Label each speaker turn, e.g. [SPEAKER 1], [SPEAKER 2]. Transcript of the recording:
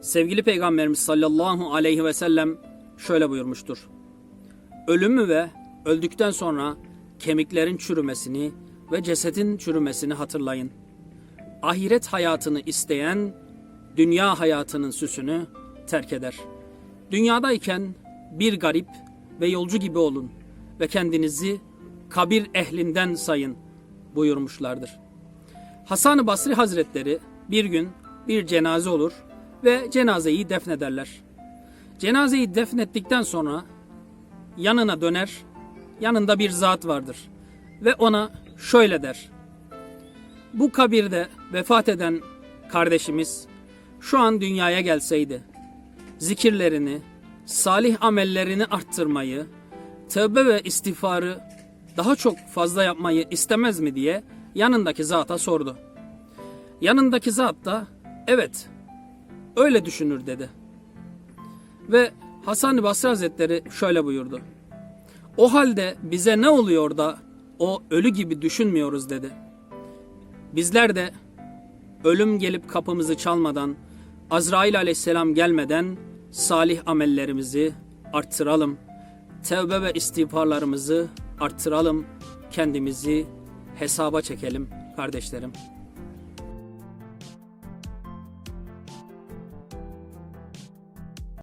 [SPEAKER 1] Sevgili Peygamberimiz sallallahu aleyhi ve sellem şöyle buyurmuştur. Ölümü ve öldükten sonra kemiklerin çürümesini ve cesedin çürümesini hatırlayın. Ahiret hayatını isteyen dünya hayatının süsünü terk eder. Dünyadayken bir garip ve yolcu gibi olun ve kendinizi kabir ehlinden sayın buyurmuşlardır. Hasan-ı Basri Hazretleri bir gün bir cenaze olur ve cenazeyi defnederler. Cenazeyi defnettikten sonra yanına döner, yanında bir zat vardır ve ona şöyle der. Bu kabirde vefat eden kardeşimiz şu an dünyaya gelseydi, zikirlerini, salih amellerini arttırmayı, tövbe ve istiğfarı daha çok fazla yapmayı istemez mi diye yanındaki zata sordu. Yanındaki zat da evet öyle düşünür dedi. Ve Hasan-ı Hazretleri şöyle buyurdu. O halde bize ne oluyor da o ölü gibi düşünmüyoruz dedi. Bizler de ölüm gelip kapımızı çalmadan, Azrail aleyhisselam gelmeden salih amellerimizi arttıralım. Tevbe ve istiğfarlarımızı arttıralım. Kendimizi hesaba çekelim kardeşlerim.